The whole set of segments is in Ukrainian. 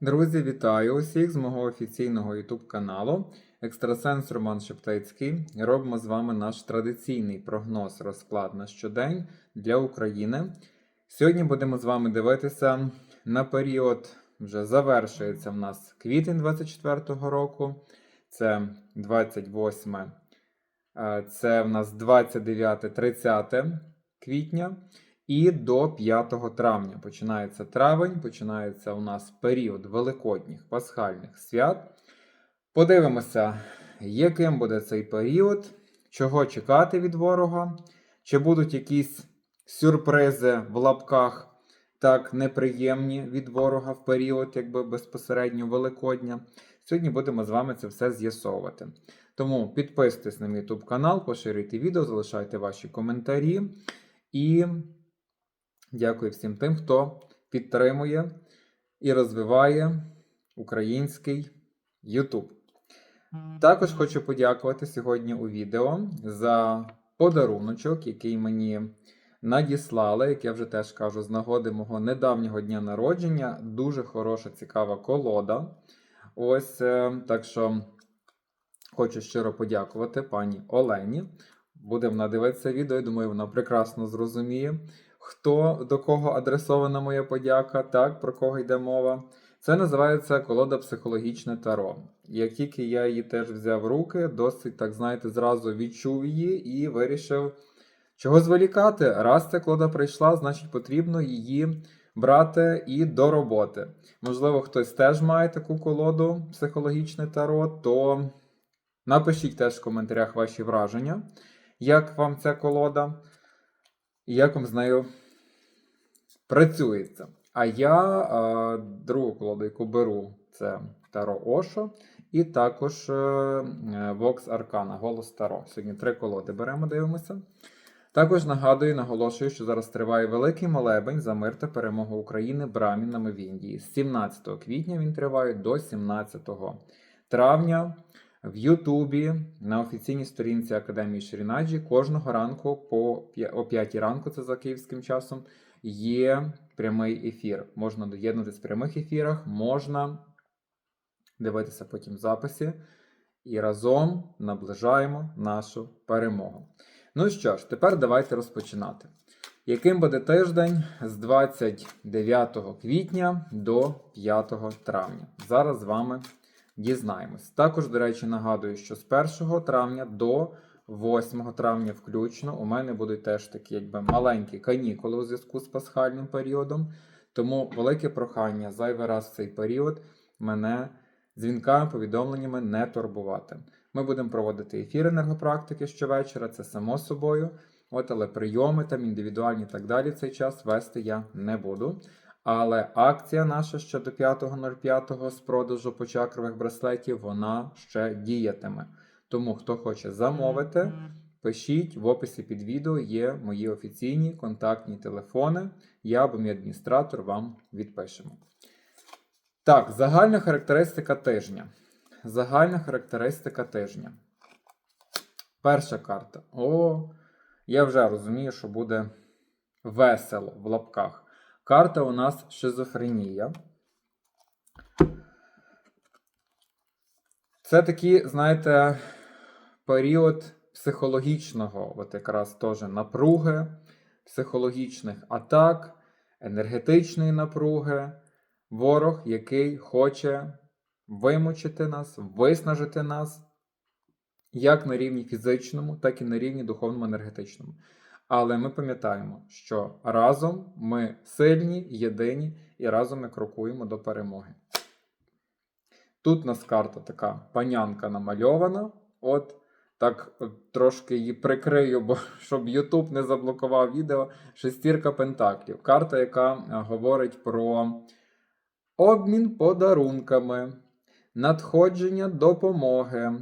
Друзі, вітаю усіх з мого офіційного YouTube каналу. Екстрасенс Роман Шептицький. Робимо з вами наш традиційний прогноз розклад на щодень для України. Сьогодні будемо з вами дивитися на період, вже завершується в нас квітень 24-го року. Це 28, е, це в нас 29-30 квітня. І до 5 травня починається травень, починається у нас період великодніх пасхальних свят. Подивимося, яким буде цей період, чого чекати від ворога, чи будуть якісь сюрпризи в лапках так неприємні від ворога в період, якби безпосередньо Великодня. Сьогодні будемо з вами це все з'ясовувати. Тому підписуйтесь на мій YouTube канал, поширюйте відео, залишайте ваші коментарі. І Дякую всім тим, хто підтримує і розвиває український YouTube. Також хочу подякувати сьогодні у відео за подаруночок, який мені надіслали, як я вже теж кажу, з нагоди мого недавнього дня народження. Дуже хороша, цікава колода. Ось е, так що хочу щиро подякувати пані Олені. Будемо надивитися відео, я думаю, вона прекрасно зрозуміє хто до кого адресована моя подяка, так, про кого йде мова. Це називається колода психологічне таро. Як тільки я її теж взяв в руки, досить, так знаєте, зразу відчув її і вирішив, чого зволікати. Раз ця колода прийшла, значить потрібно її брати і до роботи. Можливо, хтось теж має таку колоду психологічне таро, то напишіть теж в коментарях ваші враження, як вам ця колода і як вам з нею працюється. А я а, другу колоду, яку беру, це Таро Ошо, і також е, Vox Arcana, Голос Таро. Сьогодні три колоди беремо, дивимося. Також нагадую, наголошую, що зараз триває великий молебень за мир та перемогу України брамінами в Індії. З 17 квітня він триває до 17 травня. В Ютубі на офіційній сторінці Академії Шрінаджі кожного ранку по о 5 ранку, це за київським часом, є прямий ефір. Можна доєднатися в прямих ефірах, можна дивитися потім в записі. І разом наближаємо нашу перемогу. Ну що ж, тепер давайте розпочинати. Яким буде тиждень з 29 квітня до 5 травня? Зараз з вами дізнаємось. Також, до речі, нагадую, що з 1 травня до 8 травня включно у мене будуть теж такі якби маленькі канікули у зв'язку з пасхальним періодом. Тому велике прохання зайвий раз в цей період мене дзвінками, повідомленнями не турбувати. Ми будемо проводити ефір енергопрактики щовечора, це само собою. От, але прийоми там індивідуальні і так далі в цей час вести я не буду. Але акція наша ще до 5.05 з продажу почакрових браслетів, вона ще діятиме. Тому, хто хоче замовити, пишіть в описі під відео є мої офіційні контактні телефони. Я або мій адміністратор вам відпишемо. Так, загальна характеристика тижня. Загальна характеристика тижня. Перша карта. О, я вже розумію, що буде весело в лапках. Карта у нас шизофренія. Це такий, знаєте, період психологічного, от якраз теж напруги, психологічних атак, енергетичної напруги. Ворог, який хоче вимучити нас, виснажити нас, як на рівні фізичному, так і на рівні духовному-енергетичному. Але ми пам'ятаємо, що разом ми сильні, єдині і разом ми крокуємо до перемоги. Тут у нас карта така панянка намальована. От так от, трошки її прикрию, бо щоб YouTube не заблокував відео. Шестірка Пентаклів. Карта, яка говорить про обмін подарунками, надходження допомоги.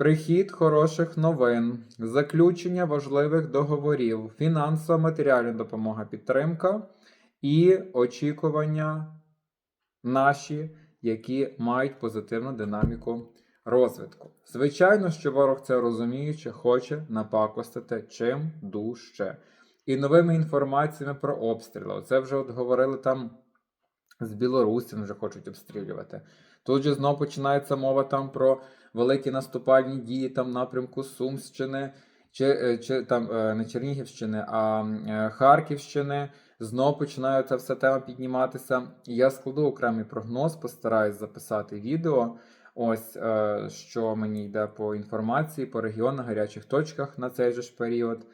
Прихід хороших новин, заключення важливих договорів, фінансова матеріальна допомога, підтримка і очікування наші, які мають позитивну динаміку розвитку. Звичайно, що ворог це розуміючи, хоче напакостити чим дужче. І новими інформаціями про обстріли. Це вже от говорили там з Білорусі вже хочуть обстрілювати. Тут же знову починається мова там про великі наступальні дії там напрямку Сумщини, чи, е, чи там е, не Чернігівщини, а е, Харківщини. Знову починає ця вся тема підніматися. Я складу окремий прогноз, постараюсь записати відео. Ось що мені йде по інформації, по регіонах, гарячих точках на цей же ж період.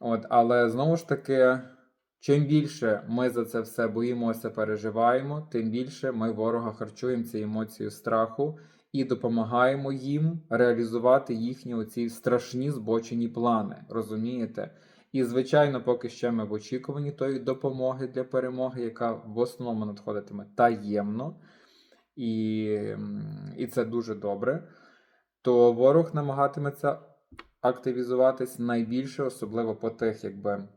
От, але знову ж таки, чим більше ми за це все боїмося, переживаємо, тим більше ми ворога харчуємо цією емоцією страху і допомагаємо їм реалізувати їхні оці страшні збочені плани. Розумієте? І, звичайно, поки ще ми в очікуванні тої допомоги для перемоги, яка в основному надходитиме таємно, і, і це дуже добре, то ворог намагатиметься активізуватись найбільше, особливо по тих, якби.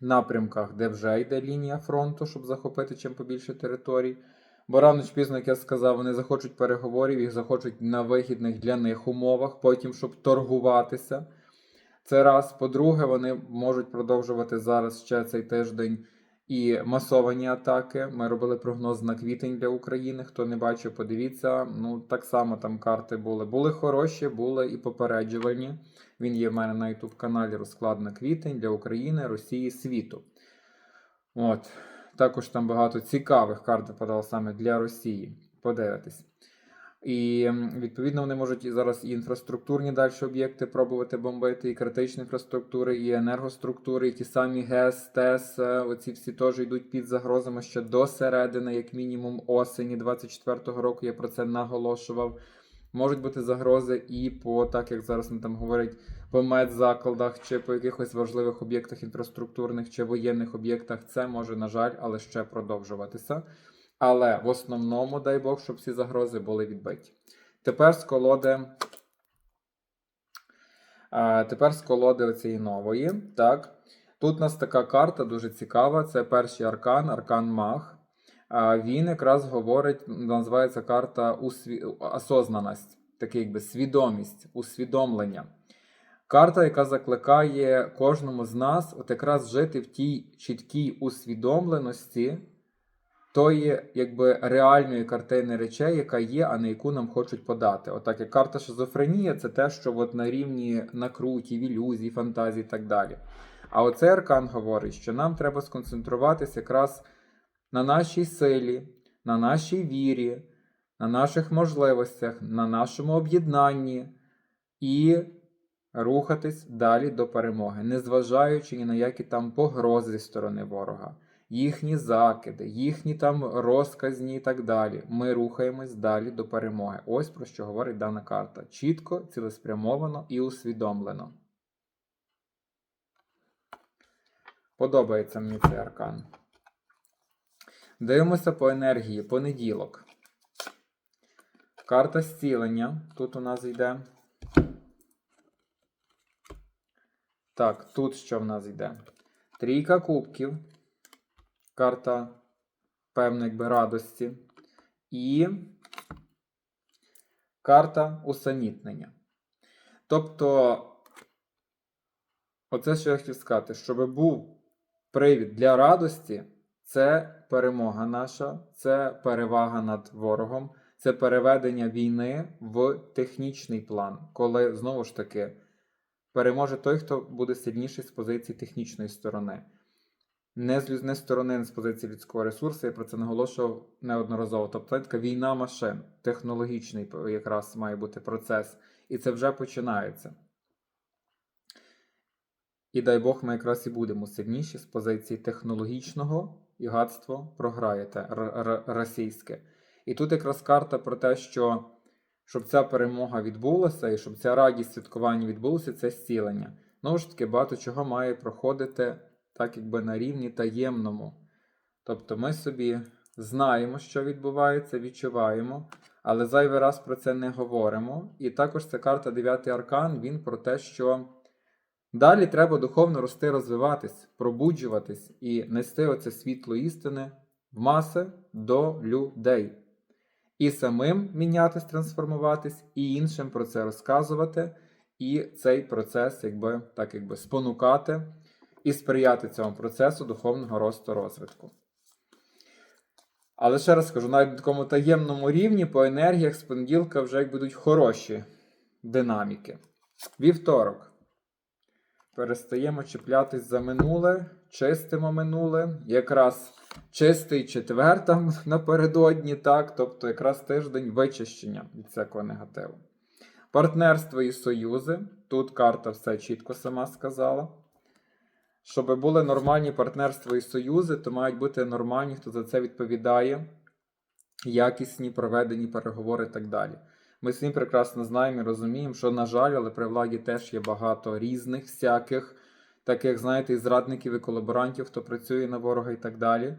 Напрямках, де вже йде лінія фронту, щоб захопити чим побільше територій. Бо рано чи пізно, як я сказав, вони захочуть переговорів, їх захочуть на вигідних для них умовах, потім, щоб торгуватися. Це раз. По-друге, вони можуть продовжувати зараз ще цей тиждень і масовані атаки. Ми робили прогноз на квітень для України. Хто не бачив, подивіться. Ну, так само там карти були. Були хороші, були і попереджувальні. Він є в мене на YouTube каналі Розклад на квітень для України, Росії, світу. От. Також там багато цікавих карт випадало саме для Росії. Подивитись. І відповідно вони можуть зараз і інфраструктурні далі об'єкти пробувати бомбити, і критичні інфраструктури, і енергоструктури, і ті самі ГЕС, ТЕС, е, оці всі теж йдуть під загрозами ще до середини, як мінімум осені 24-го року. Я про це наголошував. Можуть бути загрози і по, так як зараз вони там говорять, по медзакладах чи по якихось важливих об'єктах інфраструктурних чи воєнних об'єктах. Це може, на жаль, але ще продовжуватися. Але в основному, дай Бог, щоб всі загрози були відбиті. Тепер з колоди. А, тепер з колоди оцієї нової. Так. Тут у нас така карта дуже цікава. Це перший аркан, аркан Маг. Він якраз говорить, називається карта усві... осознаність, таке якби свідомість, усвідомлення. Карта, яка закликає кожному з нас от якраз жити в тій чіткій усвідомленості тої якби реальної картини речей, яка є, а не яку нам хочуть подати. Отак, як карта шизофренія, це те, що от на рівні накрутів, ілюзій, фантазій і так далі. А оцей аркан говорить, що нам треба сконцентруватися якраз на нашій силі, на нашій вірі, на наших можливостях, на нашому об'єднанні і рухатись далі до перемоги, незважаючи ні на які там погрози зі сторони ворога, їхні закиди, їхні там розказні і так далі. Ми рухаємось далі до перемоги. Ось про що говорить дана карта. Чітко, цілеспрямовано і усвідомлено. Подобається мені цей аркан. Дивимося по енергії. Понеділок. Карта зцілення. Тут у нас йде. Так, тут що в нас йде? Трійка кубків. Карта певної якби радості. І карта усамітнення. Тобто, оце що я хотів сказати, щоб був привід для радості, це перемога наша, це перевага над ворогом, це переведення війни в технічний план, коли знову ж таки переможе той, хто буде сильніший з позиції технічної сторони. Не з, не сторони, не з позиції людського ресурсу, я про це наголошував неодноразово. Тобто така війна машин, технологічний якраз має бути процес, і це вже починається. І дай Бог, ми якраз і будемо сильніші з позиції технологічного і гадство програєте російське. І тут якраз карта про те, що щоб ця перемога відбулася і щоб ця радість святкування відбулася, це зцілення. Знову ж таки, багато чого має проходити так, якби на рівні таємному. Тобто ми собі знаємо, що відбувається, відчуваємо, але зайвий раз про це не говоримо. І також ця карта 9 аркан, він про те, що далі треба духовно рости, розвиватись, пробуджуватись і нести оце світло істини в маси до людей. І самим мінятись, трансформуватись, і іншим про це розказувати, і цей процес, якби так якби спонукати і сприяти цьому процесу духовного росту розвитку. Але ще раз скажу, навіть на такому таємному рівні по енергіях з понеділка вже як будуть хороші динаміки. Вівторок. Перестаємо чіплятись за минуле, чистимо минуле. Якраз чистий четвер там напередодні, так, тобто якраз тиждень вичищення від всякого негативу. Партнерство і союзи. Тут карта все чітко сама сказала. Щоб були нормальні партнерства і союзи, то мають бути нормальні, хто за це відповідає, якісні проведені переговори і так далі. Ми всі прекрасно знаємо і розуміємо, що, на жаль, але при владі теж є багато різних всяких, таких, знаєте, і зрадників і колаборантів, хто працює на ворога і так далі.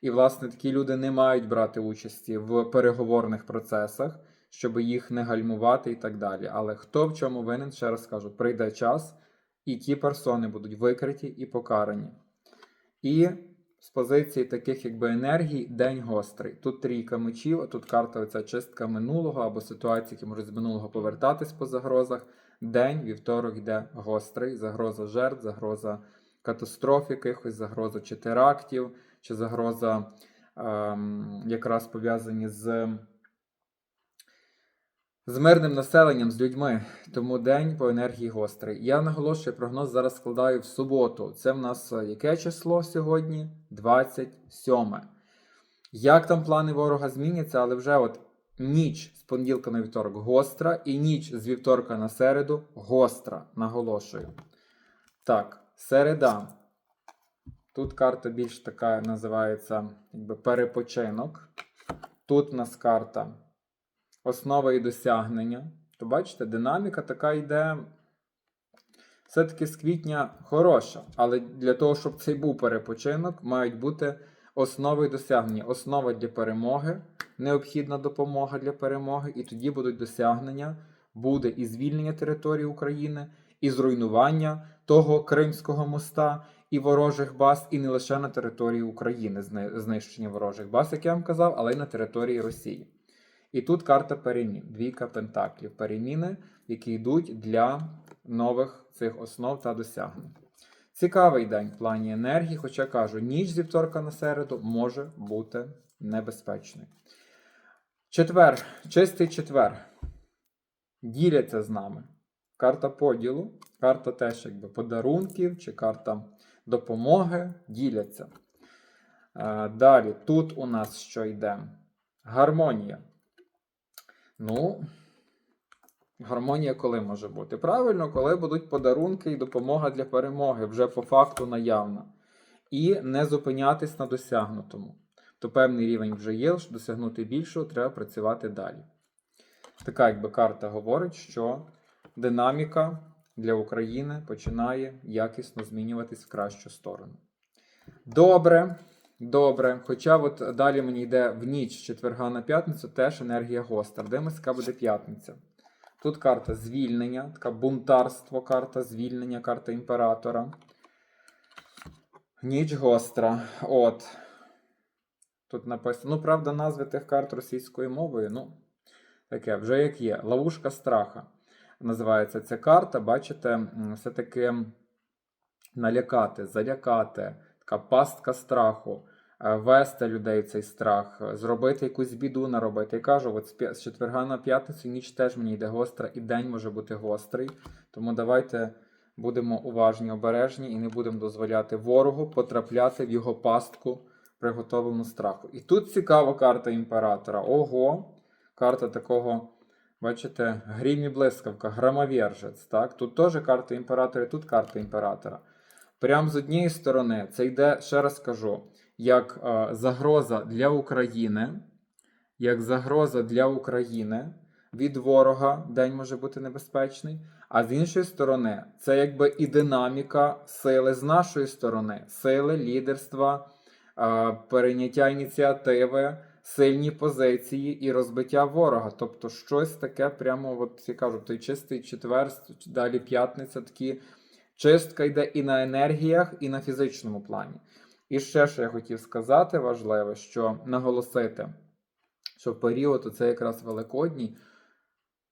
І, власне, такі люди не мають брати участі в переговорних процесах, щоб їх не гальмувати і так далі. Але хто в чому винен, ще раз кажу, прийде час, і ті персони будуть викриті і покарані. І з позиції таких якби енергій день гострий. Тут трійка мечів, а тут карта оця чистка минулого або ситуації, які можуть з минулого повертатись по загрозах. День, вівторок йде гострий, загроза жертв, загроза катастроф якихось, загроза чи терактів, чи загроза ем, якраз пов'язані з, з мирним населенням, з людьми. Тому день по енергії гострий. Я наголошую, прогноз зараз складаю в суботу. Це в нас е, яке число сьогодні? 27. Як там плани ворога зміняться, але вже от ніч з понеділка на вівторок гостра, і ніч з вівторка на середу гостра. Наголошую. Так, середа. Тут карта більш така називається якби перепочинок. Тут у нас карта основа і досягнення. То бачите, динаміка така йде. Все-таки з квітня хороша, але для того, щоб цей був перепочинок, мають бути основи і досягнення. Основа для перемоги, необхідна допомога для перемоги, і тоді будуть досягнення, буде і звільнення території України, і зруйнування того Кримського моста, і ворожих баз, і не лише на території України знищення ворожих баз, як я вам казав, але й на території Росії. І тут карта перемін, двійка пентаклів, переміни, які йдуть для нових цих основ та досягнень. Цікавий день в плані енергії, хоча кажу, ніч зі вторка на середу може бути небезпечною. Четвер, чистий четвер. Діляться з нами. Карта поділу, карта теж якби подарунків чи карта допомоги діляться. Е, Далі, тут у нас що йде? Гармонія. Ну, гармонія коли може бути? Правильно, коли будуть подарунки і допомога для перемоги, вже по факту наявна. І не зупинятись на досягнутому. То певний рівень вже є, щоб досягнути більшого, треба працювати далі. Така якби карта говорить, що динаміка для України починає якісно змінюватись в кращу сторону. Добре, добре. Хоча от далі мені йде в ніч четверга на п'ятницю теж енергія гостра. Дивимося, яка буде п'ятниця. Тут карта звільнення, така бунтарство, карта звільнення, карта імператора. Ніч гостра. От. Тут написано. Ну, правда, назви тих карт російською мовою. Ну, таке, вже як є. Ловушка страха. Називається ця карта. Бачите, все-таки налякати, залякати, така пастка страху, е, вести людей цей страх, е, зробити якусь біду наробити. Я кажу, от з четверга на п'ятницю ніч теж мені йде гостра, і день може бути гострий. Тому давайте будемо уважні, обережні і не будемо дозволяти ворогу потрапляти в його пастку приготовлену страху. І тут цікава карта імператора. Ого, карта такого. Бачите, грім і блискавка, громовержець. Так? Тут теж карта імператора, і тут карта імператора. Прямо з однієї сторони, це йде, ще раз кажу, як е, загроза для України, як загроза для України від ворога, день може бути небезпечний. А з іншої сторони, це якби і динаміка сили з нашої сторони, сили, лідерства, е, перейняття ініціативи, сильні позиції і розбиття ворога. Тобто щось таке, прямо, от я кажу, той чистий четвер, далі п'ятниця, такі чистка йде і на енергіях, і на фізичному плані. І ще, що я хотів сказати, важливе, що наголосити, що в період оце якраз Великодній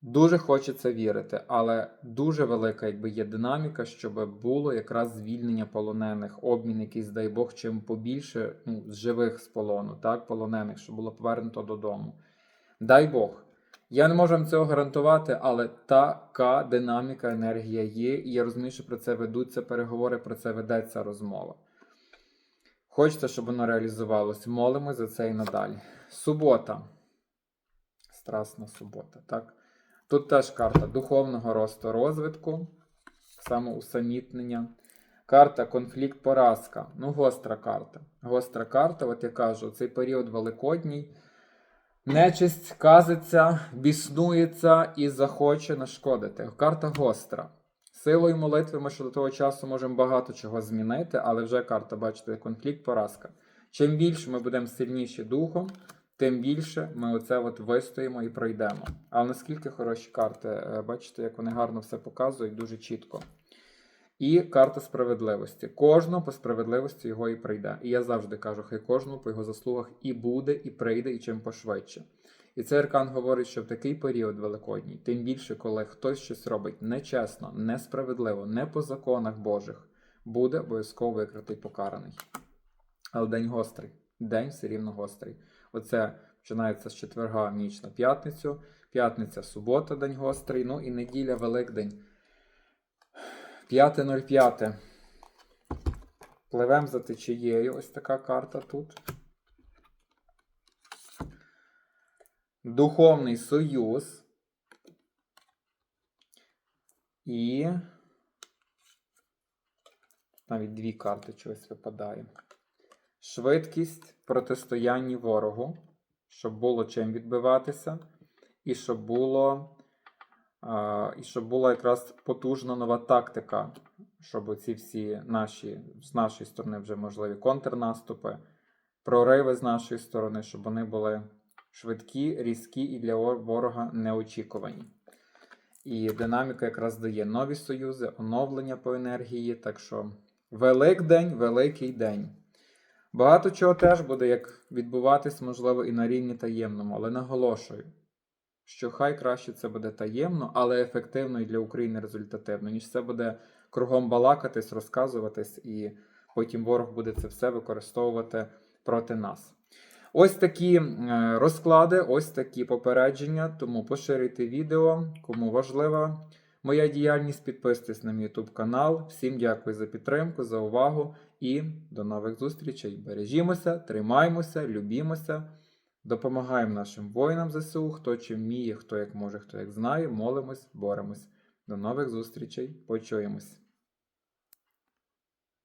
Дуже хочеться вірити, але дуже велика якби є динаміка, щоб було якраз звільнення полонених, обмін якийсь, дай Бог, чим побільше ну, з живих з полону, так, полонених, щоб було повернуто додому. Дай Бог. Я не можу вам цього гарантувати, але така динаміка, енергія є, і я розумію, що про це ведуться переговори, про це ведеться розмова. Хочеться, щоб воно реалізувалося. Молимось за це і надалі. Субота. Страсна субота, так? Тут теж карта духовного росту розвитку, самоусамітнення. Карта конфлікт поразка. Ну, гостра карта. Гостра карта, от я кажу, цей період великодній. Нечисть казиться, біснується і захоче нашкодити. Карта гостра. Силою молитви ми ще до того часу можемо багато чого змінити, але вже карта, бачите, конфлікт, поразка. Чим більше ми будемо сильніші духом, тим більше ми оце от вистоїмо і пройдемо. Але наскільки хороші карти, Е, бачите, як вони гарно все показують, дуже чітко. І карта справедливості. Кожного по справедливості його і прийде. І я завжди кажу, хай кожному по його заслугах і буде, і прийде, і чим пошвидше. І цей аркан говорить, що в такий період великодній, тим більше, коли хтось щось робить нечесно, несправедливо, не по законах Божих, буде обов'язково викритий покараний. Але день гострий, день все рівно гострий. Оце починається з четверга ніч на п'ятницю, п'ятниця, субота, день гострий, ну і неділя, Великдень. 5.05. Пливемо за течією. Ось така карта тут. Духовний союз. І. Навіть дві карти чогось випадає. Швидкість протистояння ворогу, щоб було чим відбиватися, і щоб було. І щоб була якраз потужна нова тактика, щоб ці всі наші з нашої сторони вже можливі контрнаступи, прориви з нашої сторони, щоб вони були швидкі, різкі і для ворога неочікувані. І динаміка якраз дає нові союзи, оновлення по енергії. Так що Великдень, великий день. Багато чого теж буде як відбуватись, можливо, і на рівні таємному, але наголошую, що хай краще це буде таємно, але ефективно і для України результативно, ніж це буде кругом балакатись, розказуватись, і потім ворог буде це все використовувати проти нас. Ось такі е, розклади, ось такі попередження. Тому поширюйте відео, кому важлива моя діяльність, підписуйтесь на мій YouTube канал. Всім дякую за підтримку, за увагу і до нових зустрічей. Бережімося, тримаймося, любімося. Допомагаємо нашим воїнам ЗСУ, хто чим вміє, хто як може, хто як знає. Молимось, боремось. До нових зустрічей. Почуємось.